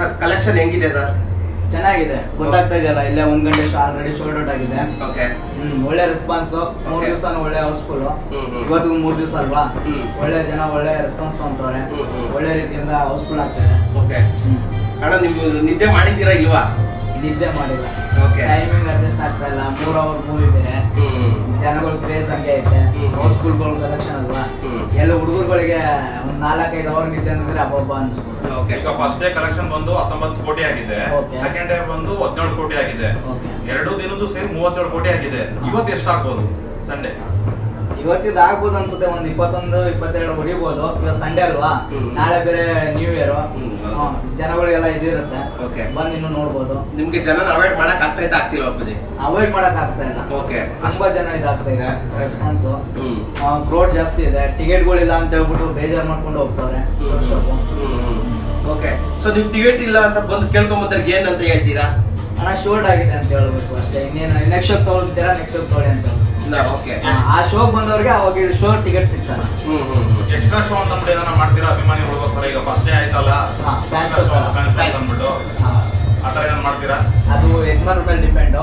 Sir collection ಹೆಂಗಿದೆ sir? ಚೆನ್ನಾಗಿದೆ. ಗೊತ್ತಾಗ್ತಾ ಇದೆಯಲ್ಲ ಇಲ್ಲೇ ಒಂದ್ ಗಂಟೆ ಆಲ್ರೆಡಿ ಶೋಲ್ಡ್ ಔಟ್ ಆಗಿದೆ. ಓಕೆ ಹ್ಮ್ ಒಳ್ಳೆ ರೆಸ್ಪಾನ್ಸ್ ಮೂರ್. ದಿವಸ ಒಳ್ಳೆ ಹೌಸ್ಫುಲ್. ಇವತ್ತಿಗೂ ಮೂರ್ ದಿವಸ ಅಲ್ವಾ? ಒಳ್ಳೆ ಜನ ಒಳ್ಳೆ ರೆಸ್ಪಾನ್ಸ್ ಹ್ಮ್. ಒಳ್ಳೆ ರೀತಿಯಿಂದ ಹೌಸ್ಫುಲ್ ಆಗ್ತಾರೆ. ಓಕೆ ಅಣ್ಣ ನೀವು ನಿದ್ದೆ ಮಾಡಿದ್ದೀರಾ ಇಲ್ವಾ? ನಿದ್ದೆ ಮಾಡಿಲ್ಲ. ಟೈಮಿಂಗ್ ಅಡ್ಜಸ್ಟ್ ಆಗ್ತಾ ಇಲ್ಲ. ಮೂರ್ ಅವರ್ ಮೂವ್ ಇದೆ ಜನಗಳು ಕ್ರೇಜ್ ಹಂಗೆ ಐತೆ. ಹೌಸ್ಫುಲ್ ಕಲೆಕ್ಷನ್ ಅಲ್ವಾ. ಎಲ್ಲ ಹುಡುಗರುಗಳಿಗೆ ಒಂದ್ ನಾಲ್ಕೈದು ಅವರ್ ನಿದ್ದೆ ಅಂದ್ರೆ ಅಬ್ಬಬ್ಬ ಅನ್ಸ್ಬೋದು ಓಕೆ ಈಗ ಫಸ್ಟ್ ಡೇ ಕಲೆಕ್ಷನ್ ಬಂದು ಹತ್ತೊಂಬತ್ತು ಕೋಟಿ ಆಗಿದೆ. Okay. ಸೆಕೆಂಡ್ ಡೇ ಬಂದು ಹದಿನೇಳು ಕೋಟಿ ಆಗಿದೆ. ಎರಡು ದಿನದ್ದು ಸೇರಿ ಮೂವತ್ತೇಳು ಕೋಟಿ ಆಗಿದೆ. ಇವತ್ತು ಎಷ್ಟು ಆಗ್ಬೋದು ಸಂಡೇ ಇವತ್ತಿದ್ ಆಗ್ಬೋದು ಅನ್ಸುತ್ತೆ ಒಂದ್ ಇಪ್ಪತ್ತೊಂದು ಇಪ್ಪತ್ತೆರಡು ಹೊಡಿಬೋದು. ಇವತ್ತು ಸಂಡೇ ಅಲ್ವಾ? ನಾಳೆ ಬೇರೆ ನ್ಯೂ ಇಯರ್. ಜನಗಳಿಗೆಲ್ಲ ಇದಿರುತ್ತೆ ಓಕೆ ಬಂದು ಇನ್ನು ನೋಡ್ಬೋದು. ನಿಮ್ಗೆ ಜನ ಅವಾಯ್ಡ್ ಮಾಡಕ್ ಆಗ್ತಾ ಇದ್ದ ಆಗ್ತಿಲ್ಲ ಅಪ್ಪಾಜಿ? ಅವಾಯ್ಡ್ ಮಾಡಕ್ ಆಗ್ತಾ ಇಲ್ಲ. ಓಕೆ ತುಂಬಾ ಜನ ಇದಾಗ್ತಾ ಇದೆ ರೆಸ್ಪಾನ್ಸ್ ಕ್ರೋಡ್ ಜಾಸ್ತಿ ಇದೆ. ಟಿಕೆಟ್ಗಳಿಲ್ಲ ಅಂತ ಹೇಳ್ಬಿಟ್ಟು ಬೇಜಾರ್ ಮಾಡ್ಕೊಂಡು ಹೋಗ್ತಾರೆ. ಓಕೆ ಸೊ ನೀವು ಟಿಕೆಟ್ ಇಲ್ಲ ಅಂತ ಬಂದು ಕೇಳ್ಕೊಂಡ್ ಬಂದ್ರೆ ಏನಂತ ಹೇಳ್ತೀರಾ? ಹಣ ಶೋರ್ಟ್ ಆಗಿದೆ ಅಂತ ಹೇಳ್ಬೇಕು ಅಷ್ಟೇ. ಇನ್ನೇನು ನೆಕ್ಸ್ಟ್ ತಗೊಳ್ತೀರಾ ನೆಕ್ಸ್ಟ್ ತಗೊಳ್ಳಿ ಅಂತ ಓಕೆ ಆ, ಆ ಬಂದವರಿಗೆ ಬಂದವ್ರಿಗೆ ಅವಾಗ ಶೋ ಟಿಕೆಟ್ ಸಿಗ್ತಲ್ಲ ಹ್ಮ್ ಹ್ಮ್ ಹ್ಮ್. ಎಕ್ಸ್ಟ್ರಾ ಶೋ ಅಂತ ಅಂದ್ಬಿಟ್ಟು ಏನಾರ ಮಾಡ್ತೀರಾ? ಅಭಿಮಾನಿಗಳಿಗೋಸ್ಕರ ಈಗ ಫಸ್ಟ್ ಡೇ ಆಯ್ತಲ್ಲ? ಹಾ, show show ಅಂತ ಅಂದ್ಬಿಟ್ಟು. ಆ ತರ ಏನಾರು ಮಾಡ್ತೀರಾ? ಅದು ಯಜಮಾನ್ರ ಮೇಲೆ ಡಿಪೆಂಡ್